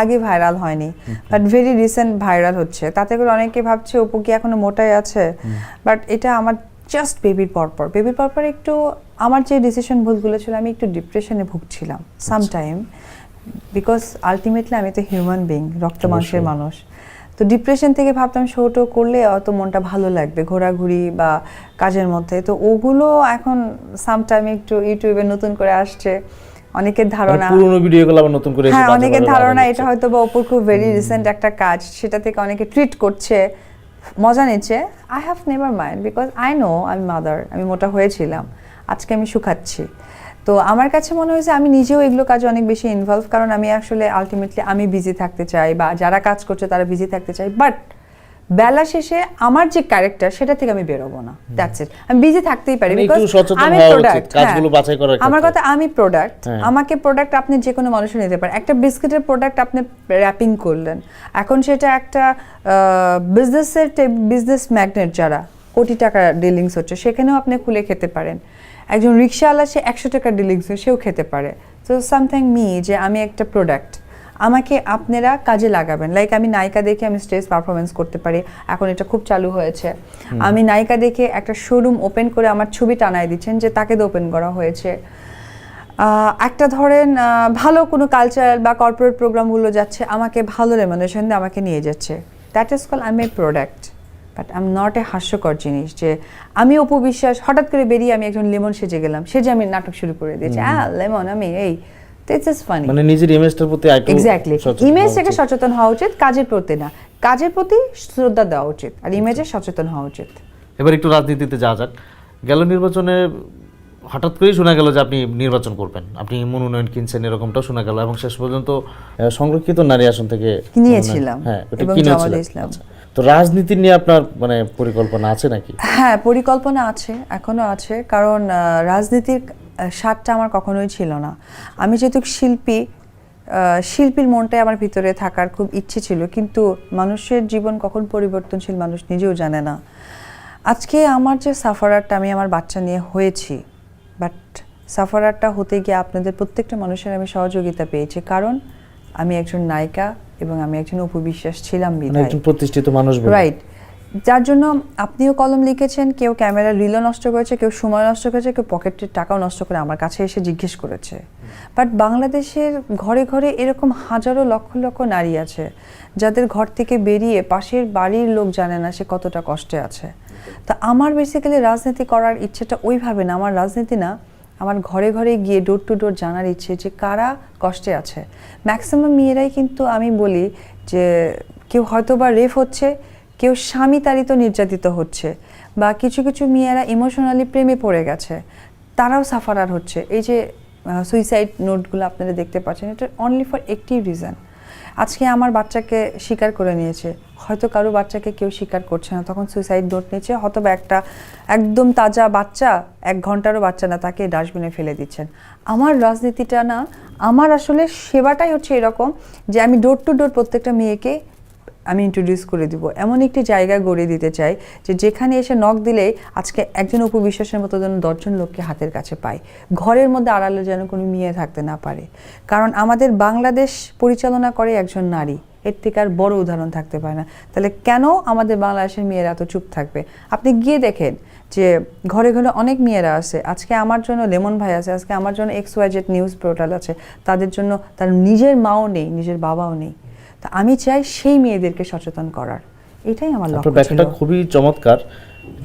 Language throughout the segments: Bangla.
আগে ভাইরাল হয়নি বাট ভেরি রিসেন্ট ভাইরাল হচ্ছে। তাতে করে অনেকে ভাবছে অপু কি এখনও মোটাই আছে? বাট এটা আমার জাস্ট বেবির পরপর। বেবির পরপর একটু আমার যে ডিসিশন ভুলগুলো ছিল আমি একটু ডিপ্রেশনে ভুগছিলাম সামটাইম বিকজ আলটিমেটলি আমি তো হিউম্যান বিং রক্ত মাংসের মানুষ। তো ডিপ্রেশন থেকে ভাবতাম শোটো করলে অত মনটা ভালো লাগবে ঘোরাঘুরি বা কাজের মধ্যে। তো ওগুলো এখন সামটাইম একটু ইউটিউবে নতুন করে আসছে। অনেকের ধারণা মানে পুরোনো ভিডিওগুলো আবার নতুন করে হ্যাঁ অনেকের ধারণা এটা হয়তো বা অপুর খুব ভেরি রিসেন্ট একটা কাজ সেটা থেকে অনেকে ট্রিট করছে মজা নিচ্ছে। I have never mind because I know আমি মাদার আমি মোটা হয়েছিলাম আজকে আমি শুকাচ্ছি। তো আমার কাছে মনে হয়েছে আমি নিজেও এগুলো কাজে অনেক বেশি ইনভলভ কারণ আমি আসলে আলটিমেটলি আমি বিজি থাকতে চাই বা যারা কাজ করছে তারা বিজি থাকতে চাই বাট বেলা শেষে আমার যে ক্যারেক্টার সেটা থেকে আমি বেরোবো না। দ্যাটস ইট আমি বিজি থাকতেই পারি বিকজ আমি প্রোডাক্ট কাজগুলো বাছাই করার আমার কথা আমি প্রোডাক্ট হ্যাঁ। আমাকে প্রোডাক্ট আপনি যে কোনো মানুষের নিতে পারেন। একটা বিস্কিটের প্রোডাক্ট আপনি র্যাপিং করলেন। এখন সেটা একটা বিজনেসের বিজনেস ম্যাগনেট যারা কোটি টাকা ডিলিংস হচ্ছে সেখানেও আপনি খুলে খেতে পারেন। একজন রিক্সাওয়ালা সে একশো টাকা ডিলিংস সেও খেতে পারে। তো সামথিং মি যে আমি একটা প্রোডাক্ট আমাকে আপনারা কাজে লাগাবেন। লাইক আমি নায়িকা দেখে আমি স্টেজ পারফরমেন্স করতে পারি। এখন এটা খুব চালু হয়েছে। আমি নায়িকা দেখে একটা শোরুম ওপেন করে আমার ছবি টানায় দিচ্ছেন যে তাকে তো ওপেন করা হয়েছে। একটা ধরেন ভালো কোনো কালচারাল বা কর্পোরেট প্রোগ্রামগুলো যাচ্ছে আমাকে ভালো রেমুনেশন দিয়ে আমাকে নিয়ে যাচ্ছে। That is call I a product but I am not a হাস্যকর জিনিস যে আমি অপু বিশ্বাস হঠাৎ করে বেরিয়ে আমি একজন লেমন সেজে গেলাম। সেজে আমি নাটক শুরু করে দিয়েছি। হ্যাঁ লেমন আমি এই। দিস ইজ ফানি মানে নিজের ইমেজটার প্রতি একটু এক্স্যাক্টলি সচেতন ইমেজ থেকে সচেতন হওয়া উচিত কাজের প্রতি না। কাজের প্রতি শ্রদ্ধা দেওয়া উচিত আর ইমেজে সচেতন হওয়া উচিত। এবার একটু রাজনীতিতে যাওয়া যাক। গেল নির্বাচনে হঠাৎ করেই শোনা গেল যে আপনি নির্বাচন করবেন। আপনি মনোনয়ন কিনছেন এরকমটাও শোনা গেল এবং শেষ পর্যন্ত সংরক্ষিত নারী আসন থেকে নিয়েছিলাম হ্যাঁ ওটা। আচ্ছা। তো রাজনীতি নিয়ে আপনার মানে পরিকল্পনা আছে নাকি? হ্যাঁ পরিকল্পনা আছে এখনও আছে। কারণ রাজনীতির স্বাদটা আমার কখনোই ছিল না। আমি যেহেতু শিল্পী শিল্পীর মনটাই আমার ভিতরে থাকার খুব ইচ্ছে ছিল কিন্তু মানুষের জীবন কখন পরিবর্তনশীল মানুষ নিজেও জানে না। আজকে আমার যে সাফারারটা আমি আমার বাচ্চা নিয়ে হয়েছি বাট সাফারারটা হতে গিয়ে আপনাদের প্রত্যেকটা মানুষের আমি সহযোগিতা পেয়েছি কারণ আমি একজন নায়িকা এবং আমি একজন উপবিশ্বাস ছিলাম মানে একজন প্রতিষ্ঠিত মানুষ রাইট যার জন্য আপনিও কলম লিখেছেন কেউ ক্যামেরা রিলও নষ্ট করেছে কেউ সময় নষ্ট করেছে কেউ পকেটের টাকাও নষ্ট করে আমার কাছে এসে জিজ্ঞেস করেছে। বাট বাংলাদেশের ঘরে ঘরে এরকম হাজারো লক্ষ লক্ষ নারী আছে যাদের ঘর থেকে বেরিয়ে পাশের বাড়ির লোক জানে না সে কতটা কষ্টে আছে। তা আমার বেসিক্যালি রাজনীতি করার ইচ্ছেটা ওইভাবে না আমার রাজনীতি না আমার ঘরে ঘরে গিয়ে ডোর টু ডোর জানার ইচ্ছে যে কারা কষ্টে আছে। ম্যাক্সিমাম মেয়েরাই কিন্তু আমি বলি যে কেউ হয়তো বা রেফ হচ্ছে কেউ স্বামী তাড়িত নির্যাতিত হচ্ছে বা কিছু কিছু মেয়েরা ইমোশনালি প্রেমে পড়ে গেছে, তারাও সাফারার হচ্ছে। এই যে সুইসাইড নোটগুলো আপনারা দেখতে পাচ্ছেন, এটা অনলি ফর একটি রিজন আজকে আমার বাচ্চাকে স্বীকার করে নিয়েছে। হয়তো কারও বাচ্চাকে কেউ স্বীকার করছে না। তখন সুইসাইড নোট নিচ্ছে হয়তো বা একটা একদম তাজা বাচ্চা, এক ঘন্টারও বাচ্চা না, তাকে ডাস্টবিনে ফেলে দিচ্ছেন। আমার রাজনীতিটা না, আমার আসলে সেবাটাই হচ্ছে এরকম যে আমি ডোর টু ডোর প্রত্যেকটা মেয়েকে আমি ইন্ট্রোডিউস করে দিব। এমন একটি জায়গা গড়ে দিতে চাই যে যেখানে এসে নখ দিলেই আজকে একজন উপবিশ্বাসের মতো যেন দশজন লোককে হাতের কাছে পায়। ঘরের মধ্যে আড়ালে যেন কোনো মেয়ে থাকতে না পারে। কারণ আমাদের বাংলাদেশ পরিচালনা করে একজন নারী। এর থেকে আর বড় উদাহরণ থাকতে পারে না। তাহলে কেন আমাদের বাংলাদেশের মেয়েরা এত চুপ থাকবে? আপনি গিয়ে দেখেন যে ঘরে ঘরে অনেক মেয়েরা আছে। আজকে আমার জন্য লেমন ভাই আছে, আজকে আমার জন্য X Y Z news portal আছে। তাদের জন্য তার নিজের মাও নেই, নিজের বাবাও নেই। তা আমি চাই সেই মেয়েদেরকে সচেতন করার। এটাই আমার লক্ষ্য ব্যাখ্যাটা খুবই চমৎকার।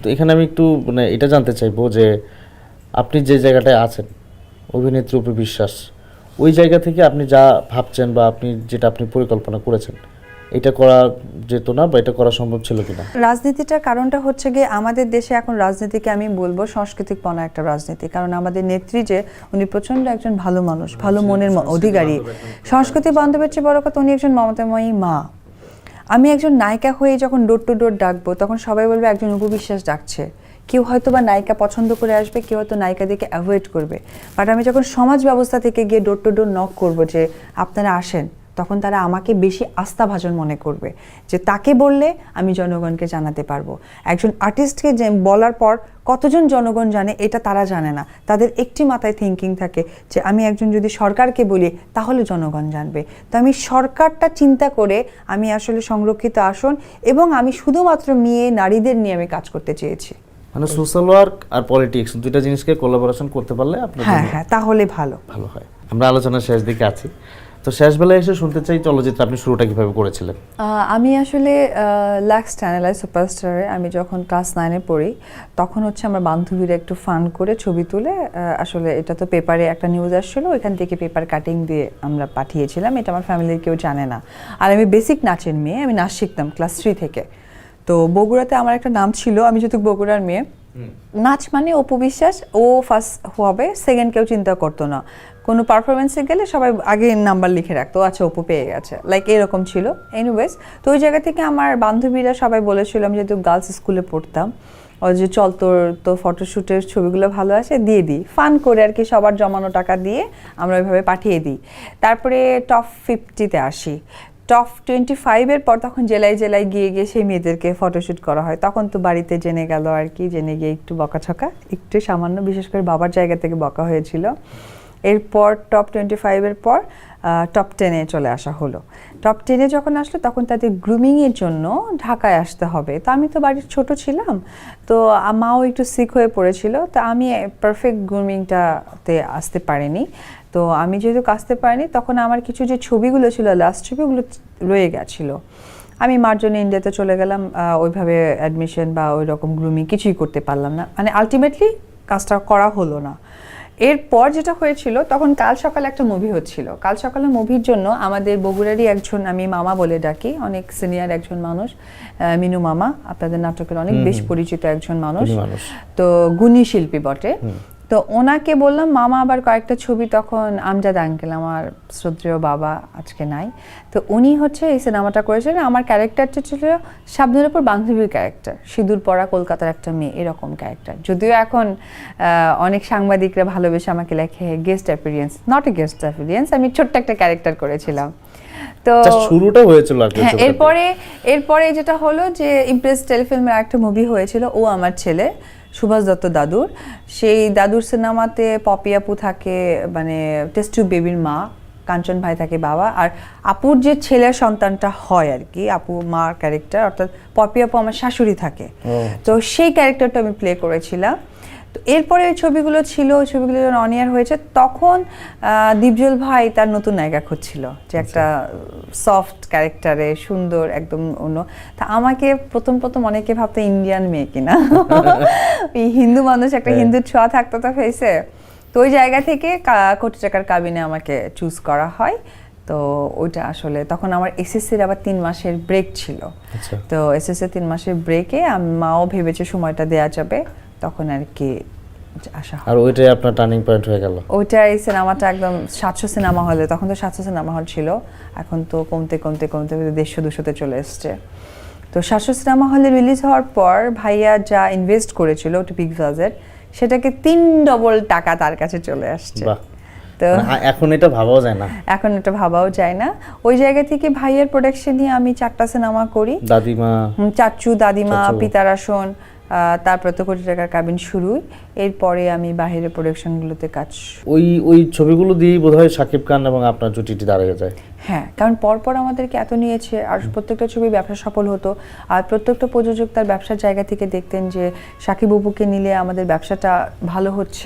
তো এখানে আমি একটু মানে এটা জানতে চাইব যে আপনি যে জায়গাটায় আছেন অভিনেত্রী উপর বিশ্বাস ওই জায়গা থেকে আপনি যা ভাবছেন বা আপনি যেটা আপনি পরিকল্পনা করেছেন এটা করা যেত না বা এটা করা সম্ভব ছিল কিনা? রাজনীতিটার কারণটা হচ্ছে গিয়ে আমাদের দেশে এখন রাজনীতিকে আমি বলব সাংস্কৃতিক পনা একটা রাজনীতি। কারণ আমাদের নেত্রী যে উনি প্রচণ্ড একজন ভালো মানুষ ভালো মনের অধিকারী। সংস্কৃতি বান্ধবের চেয়ে বড় কথা উনি একজন মমতাময়ী মা। আমি একজন নায়িকা হয়ে যখন ডোর টু ডোর ডাকবো তখন সবাই বলবে একজন উপবিশ্বাস ডাকছে। কেউ হয়তো বা নায়িকা পছন্দ করে আসবে কেউ হয়তো নায়িকাদেরকে অ্যাভয়েড করবে। বাট আমি যখন সমাজ ব্যবস্থা থেকে গিয়ে ডোর টু ডোর নক করব যে আপনারা আসেন তখন তারা আমাকে বেশি আস্থাভাজন মনে করবে যে তাকে বললে আমি জনগণকে জানাতে পারব। একজন আর্টিস্টকে বলার পর কতজন জনগণ জানে এটা তারা জানে না। তাদের একটি মাথায় থিঙ্কিং থাকে যে আমি একজন যদি সরকারকে বলি তাহলে জনগণ জানবে। তো আমি সরকারটা চিন্তা করে আমি আসলে সংরক্ষিত আসন এবং আমি শুধুমাত্র মেয়ে নারীদের নিয়ে আমি কাজ করতে চেয়েছি। মানে সোশ্যাল ওয়ার্ক আর পলিটিক্স দুইটা জিনিসকে কোলাবোরেশন করতে পারলে আপনার হ্যাঁ হ্যাঁ তাহলে ভালো। ভালো হয়। আমরা আলোচনার শেষ দিকে আছি। তো শেষ বেলায় এসে শুনতে চাই চলচ্চিত্র আপনি শুরুটা কীভাবে করেছিলেন? আমি আসলে লাক্স চ্যানেলাই সুপারস্টারে আমি যখন ক্লাস নাইনে পড়ি, তখন হচ্ছে আমার বান্ধবীরা একটু ফান করে ছবি তুলে আসলে এটা তো পেপারে একটা নিউজ আসছিল, ওইখান থেকে পেপার কাটিং দিয়ে আমরা পাঠিয়েছিলাম, এটা আমার ফ্যামিলির কেউ জানে না। আর আমি বেসিক নাচের মেয়ে, আমি নাচ শিখতাম ক্লাস থ্রি থেকে। তো বগুড়াতে আমার একটা নাম ছিল, আমি যেহেতু বগুড়ার মেয়ে নাচ মানে অপু বিশ্বাস ও ফার্স্ট হবে সেকেন্ড কেউ চিন্তা করতো না। কোনো পারফরমেন্সে গেলে সবাই আগে নাম্বার লিখে রাখতো আচ্ছা অপু পেয়ে গেছে। লাইক এরকম ছিল। এনিওয়েজ তো ওই জায়গা থেকে আমার বান্ধবীরা সবাই বলেছিল, আমি যেহেতু গার্লস স্কুলে পড়তাম যে চল তোর তো ফটোশ্যুটের ছবিগুলো ভালো আসে, দিয়ে দিই। ফান করে আর কি সবার জমানো টাকা দিয়ে আমরা ওইভাবে পাঠিয়ে দিই। তারপরে টপ ফিফটিতে আসি। টপ টোয়েন্টি ফাইভের পর তখন জেলায় জেলায় গিয়ে গিয়ে সেই মেয়েদেরকে ফটোশ্যুট করা হয়। তখন তো বাড়িতে জেনে গেল আর কি, জেনে গিয়ে একটু বকা ছকা একটু সামান্য বিশেষ করে বাবার জায়গা থেকে বকা হয়েছিল। এরপর টপ টোয়েন্টি ফাইভের পর টপ টেনে চলে আসা হলো। টপ টেনে যখন আসলো, তখন তাদের গ্রুমিংয়ের জন্য ঢাকায় আসতে হবে। তো আমি তো বাড়ির ছোট ছিলাম, তো মাও একটু সিক হয়ে পড়েছিল, তো আমি পারফেক্ট গ্রুমিংটাতে আসতে পারিনি। তো আমি যেহেতু আসতে পারিনি, তখন আমার কিছু যে ছবিগুলো ছিল লাস্ট ছবিগুলো রয়ে গেছিল। আমি মার জন্য ইন্ডিয়াতে চলে গেলাম ওইভাবে অ্যাডমিশন বা ওই রকম গ্রুমিং কিছুই করতে পারলাম না। মানে আলটিমেটলি কাজটা করা হলো না। এরপর যেটা হয়েছিল তখন কাল সকালে একটা মুভি হচ্ছিল। কাল সকালে মুভির জন্য আমাদের বগুড়ারই একজন আমি মামা বলে ডাকি অনেক সিনিয়র একজন মানুষ আহ, মিনু মামা। আপনাদের নাটকের অনেক বেশ পরিচিত একজন মানুষ। তো গুণী শিল্পী বটে। তো ওনাকে বললাম মামা আবার কয়েকটা ছবি তখন আমজাদ আঙ্কেল আমার শ্রদ্ধেয় বাবা আজকে নাই। তো উনি হচ্ছে এই সিনেমাটা করেছিলেন আমার ক্যারেক্টারটা ছিল শাবনুর উপর বান্ধবীর ক্যারেক্টার সিঁদুর পরা কলকাতার একটা মেয়ে এরকম ক্যারেক্টার। যদিও এখন অনেক সাংবাদিকরা ভালোবেসে আমাকে লেখে guest appearance not a guest appearance আমি ছোট্ট একটা ক্যারেক্টার করেছিলাম। তো শুরুটা হয়েছিল হ্যাঁ এরপরে এরপরে যেটা হলো যে ইমপ্রেস টেলিফিল্মের একটা মুভি হয়েছিল ও আমার ছেলে। সুভাষ দত্ত দাদুর। সেই দাদুর সিনেমাতে পপি আপু থাকে মানে টেস্ট বেবির মা কাঞ্চন ভাই থাকে বাবা। আর আপুর যে ছেলের সন্তানটা হয় আর কি আপু মার ক্যারেক্টার অর্থাৎ পপি আপু আমার শাশুড়ি থাকে। তো সেই ক্যারেক্টারটা আমি প্লে করেছিলাম। তো এরপরে ওই ছবিগুলো ছিল ওই ছবিগুলো যখন অন ইয়ার হয়েছে তখন দীপজল ভাই তার নতুন নায়িকা খুঁজছিল যে একটা সফট ক্যারেক্টারে সুন্দর একদম অন্য। তা আমাকে প্রথম প্রথম অনেকে ভাবতো ইন্ডিয়ান মেয়ে কিনা। ওই হিন্দু মানুষ একটা হ্যাঁ। হিন্দু ছোঁয়া থাকতো তো ফেসে তো ওই জায়গা থেকে কোটি টাকার কাবিনে আমাকে চুজ করা হয়। তো ওইটা আসলে তখন আমার এসএসসির আবার তিন মাসের ব্রেক ছিল। আচ্ছা। তো এসএসসি তিন মাসের ব্রেকে মাও ভেবেছে সময়টা দেয়া যাবে। তখন আর কি আসা আর ওইটাই আপনার টার্নিং পয়েন্ট হয়ে গেল? ওইটা এই সিনেমাটা একদম সাতশো সিনেমা হলে তখন তো সাতশো সিনেমা হল ছিল এখন তো কমতে কমতে কমতে দেড়শো দুশোতে চলে এসছে। তো সাতশো সিনেমা হলে রিলিজ হওয়ার পর ভাইয়া যা ইনভেস্ট করেছিল ওটা বিগ বাজেট সেটাকে তিন ডবল টাকা তার কাছে চলে আসছে। তো মানে এখন এটা ভাবাও যায় না। এখন এটা ভাবাও যায় না। ওই জায়গা থেকে ভাইয়ের প্রোডাকশন নিয়ে আমি চারটা সিনেমা করি। দাদিমা চাচু দাদিমা। পিতারাসন আহ, তারপর তো কোটি টাকার কাবিন শুরু এরপরে আমি বাইরের প্রোডাকশনগুলোতে কাজ ওই ওই ছবিগুলো দিয়েই বোধহয় সাকিব খান এবং আপনার জুটিটি দাঁড়িয়ে যায়। হ্যাঁ কারণ পরপর আমাদেরকে এত নিয়েছে আর প্রত্যেকটা ছবি ব্যবসা সফল হতো। আর প্রত্যেকটা প্রযোজক তার ব্যবসার জায়গা থেকে দেখতেন যে সাকিব অপুকে নিলে আমাদের ব্যবসাটা ভালো হচ্ছে।